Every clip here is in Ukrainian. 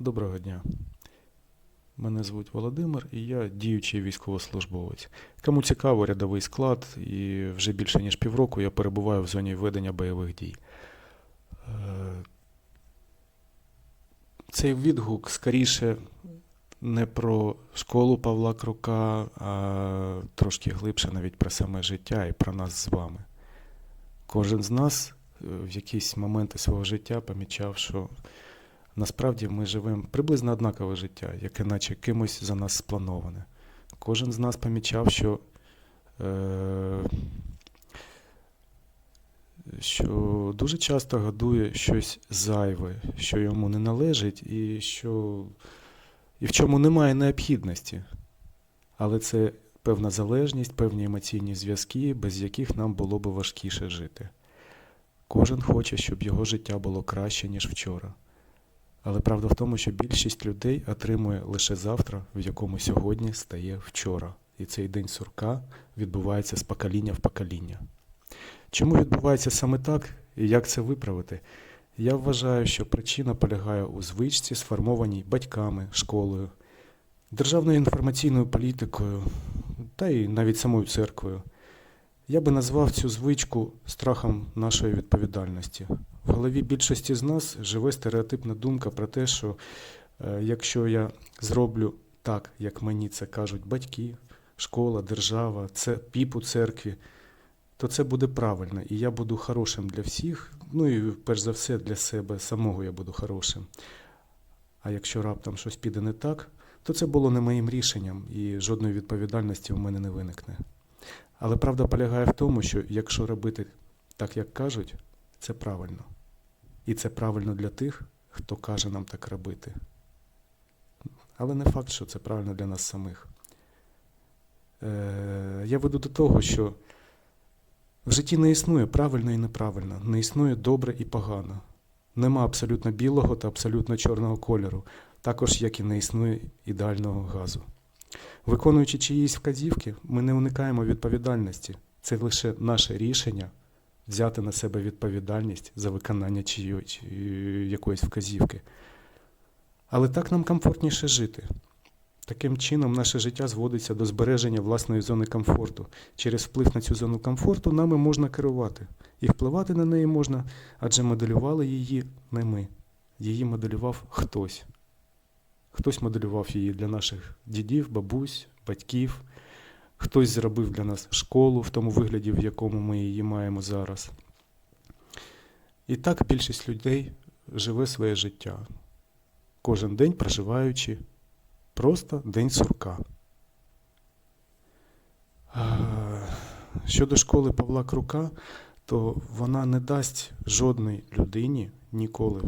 Доброго дня. Мене звуть Володимир і я діючий військовослужбовець. Кому цікаво, рядовий склад, і вже більше ніж півроку я перебуваю в зоні ведення бойових дій. Е, Цей відгук скоріше не про школу Павла Крука, а трошки глибше навіть про саме життя і про нас з вами. Кожен з нас е, в якісь моменти свого життя помічав, що насправді ми живемо приблизно однакове життя, яке наче кимось за нас сплановане. Кожен з нас помічав, що, е, що дуже часто годує щось зайве, що йому не належить, і, що, і в чому немає необхідності. Але це певна залежність, певні емоційні зв'язки, без яких нам було б важкіше жити. Кожен хоче, щоб його життя було краще, ніж вчора. Але правда в тому, що більшість людей отримує лише завтра, в якому сьогодні стає вчора. І цей день сурка відбувається з покоління в покоління. Чому відбувається саме так і як це виправити? Я вважаю, що причина полягає у звичці, сформованій батьками, школою, державною інформаційною політикою та й навіть самою церквою. Я би назвав цю звичку страхом нашої відповідальності. В голові більшості з нас живе стереотипна думка про те, що е, якщо я зроблю так, як мені це кажуть батьки, школа, держава, це піп церкві, то це буде правильно, і я буду хорошим для всіх, ну і перш за все для себе самого я буду хорошим. А якщо раптом щось піде не так, то це було не моїм рішенням і жодної відповідальності у мене не виникне. Але правда полягає в тому, що якщо робити так, як кажуть, це правильно. І це правильно для тих, хто каже нам так робити. Але не факт, що це правильно для нас самих. Е, я веду до того, що в житті не існує правильно і неправильно, не існує добре і погано. Нема абсолютно білого та абсолютно чорного кольору, також як і не існує ідеального газу. Виконуючи чиїсь вказівки, ми не уникаємо відповідальності. Це лише наше рішення взяти на себе відповідальність за виконання чиї, чи, якоїсь вказівки. Але так нам комфортніше жити. Таким чином, наше життя зводиться до збереження власної зони комфорту. Через вплив на цю зону комфорту нами можна керувати. І впливати на неї можна, адже моделювали її не ми. Її моделював хтось. Хтось моделював її для наших дідів, бабусь, батьків. Хтось зробив для нас школу в тому вигляді, в якому ми її маємо зараз. І так більшість людей живе своє життя, кожен день проживаючи просто день сурка. Щодо школи Павла Крука, то вона не дасть жодній людині ніколи.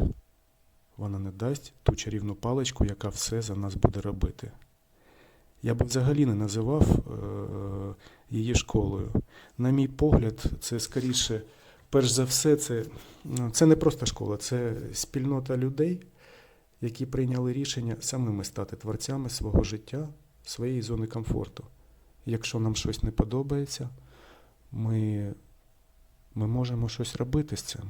Вона не дасть ту чарівну паличку, яка все за нас буде робити. Я би взагалі не називав е, її школою. На мій погляд, це скоріше, перш за все, це, ну, це не просто школа, це спільнота людей, які прийняли рішення самими стати творцями свого життя, своєї зони комфорту. Якщо нам щось не подобається, ми, ми можемо щось робити з цим.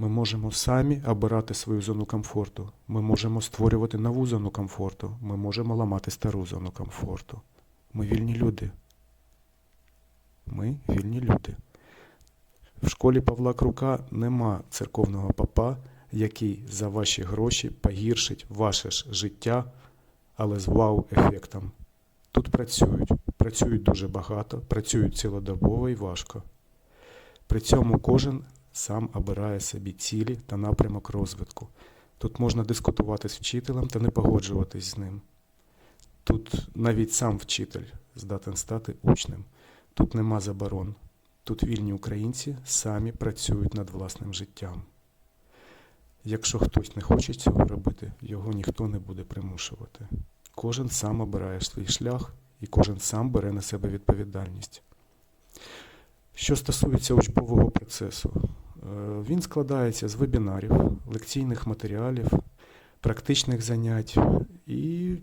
Ми можемо самі обирати свою зону комфорту. Ми можемо створювати нову зону комфорту. Ми можемо ламати стару зону комфорту. Ми вільні люди. Ми вільні люди. В школі Павла Крука нема церковного папа, який за ваші гроші погіршить ваше ж життя, але з вау-ефектом. Тут працюють, працюють дуже багато, працюють цілодобово і важко. При цьому кожен сам обирає собі цілі та напрямок розвитку. Тут можна дискутувати з вчителем та не погоджуватись з ним. Тут навіть сам вчитель здатен стати учнем. Тут нема заборон. Тут вільні українці самі працюють над власним життям. Якщо хтось не хоче цього робити, його ніхто не буде примушувати. Кожен сам обирає свій шлях і кожен сам бере на себе відповідальність. Що стосується учбового процесу, він складається з вебінарів, лекційних матеріалів, практичних занять і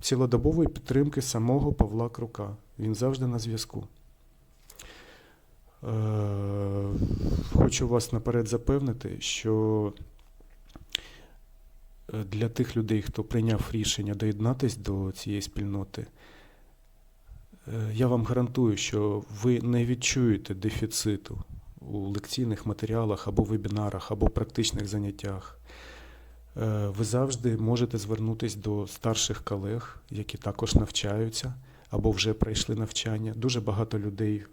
цілодобової підтримки самого Павла Крука. Він завжди на зв'язку. Е, Хочу вас наперед запевнити, що е, для тих людей, хто прийняв рішення доєднатись до цієї спільноти, е, я вам гарантую, що ви не відчуєте дефіциту у лекційних матеріалах або вебінарах, або практичних заняттях. Е, Ви завжди можете звернутися до старших колег, які також навчаються або вже пройшли навчання. Дуже багато людей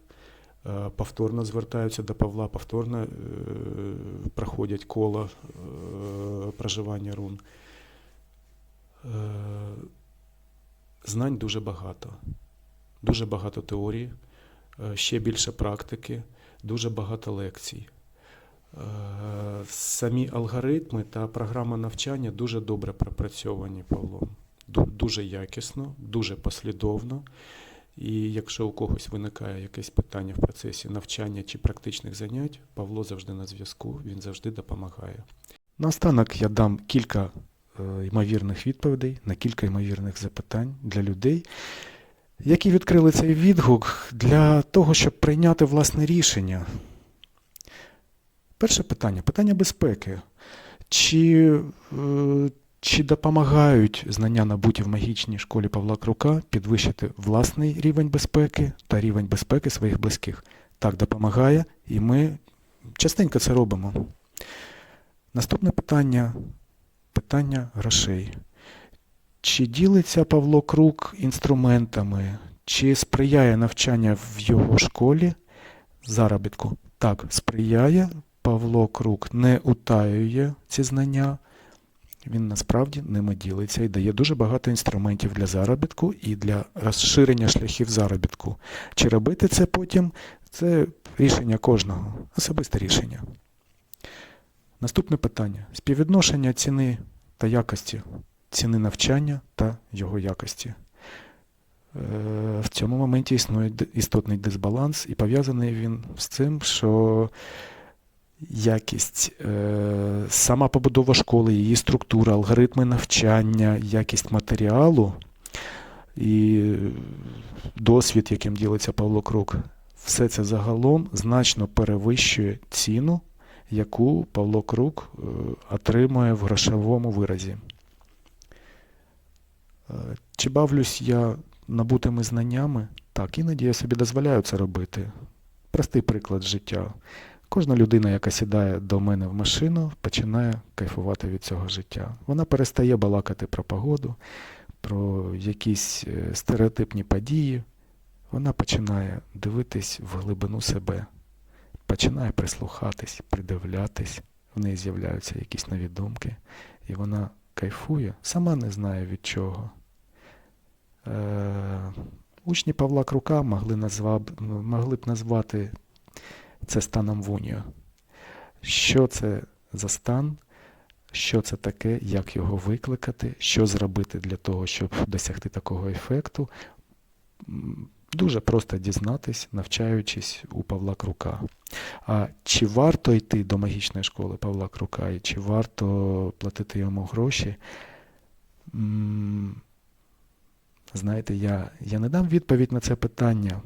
е, повторно звертаються до Павла, повторно е, проходять коло е, проживання рун. Знань дуже багато. Дуже багато теорії, ще більше практики, дуже багато лекцій. Е, Самі алгоритми та програма навчання дуже добре пропрацьовані Павлом. Дуже якісно, дуже послідовно. І якщо у когось виникає якесь питання в процесі навчання чи практичних занять, Павло завжди на зв'язку, він завжди допомагає. Наостанок я дам кілька е, ймовірних відповідей на кілька ймовірних запитань для людей, які відкрили цей відгук для того, щоб прийняти власне рішення. Перше питання питання безпеки. Чи, е, чи допомагають знання набуті в магічній школі Павла Крука підвищити власний рівень безпеки та рівень безпеки своїх близьких? Так, допомагає, і ми частенько це робимо. Наступне питання питання грошей. Чи ділиться Павло Крук інструментами, чи сприяє навчання в його школі заробітку? Так, сприяє. Павло Крук не утаює ці знання. Він насправді ними ділиться і дає дуже багато інструментів для заробітку і для розширення шляхів заробітку. Чи робити це потім це рішення кожного, особисте рішення. Наступне питання: співвідношення ціни та якості, ціни навчання та його якості. Е, В цьому моменті існує істотний дисбаланс, і пов'язаний він з цим, що якість, е, сама побудова школи, її структура, алгоритми навчання, якість матеріалу і досвід, яким ділиться Павло Крук, все це загалом значно перевищує ціну, яку Павло Крук е, отримує в грошовому виразі. Чи бавлюсь я набутими знаннями? Так, іноді я собі дозволяю це робити. Простий приклад життя. Кожна людина, яка сідає до мене в машину, починає кайфувати від цього життя. Вона перестає балакати про погоду, про якісь е, стереотипні події. Вона починає дивитись в глибину себе, починає прислухатись, придивлятись, в неї з'являються якісь нові думки, і вона кайфує, сама не знає від чого. Е, учні Павла Крука могли, назва, могли б назвати це станом вунію. Що це за стан, що це таке, як його викликати, що зробити для того, щоб досягти такого ефекту. Дуже просто дізнатись, навчаючись у Павла Крука. А чи варто йти до магічної школи Павла Крука, і чи варто платити йому гроші? Знаєте, я, я не дам відповідь на це питання.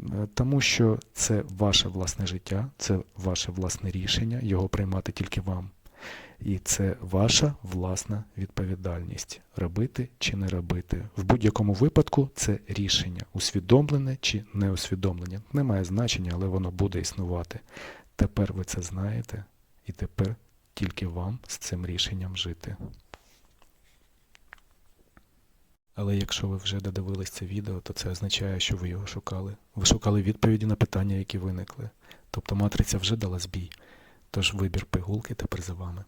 Е, Тому що це ваше власне життя, це ваше власне рішення, його приймати тільки вам. І це ваша власна відповідальність робити чи не робити. В будь-якому випадку це рішення, усвідомлене чи не усвідомлене. Не має значення, але воно буде існувати. Тепер ви це знаєте, і тепер тільки вам з цим рішенням жити. Але якщо ви вже додивились це відео, то це означає, що ви його шукали. Ви шукали відповіді на питання, які виникли. Тобто матриця вже дала збій. Тож вибір пигулки тепер за вами.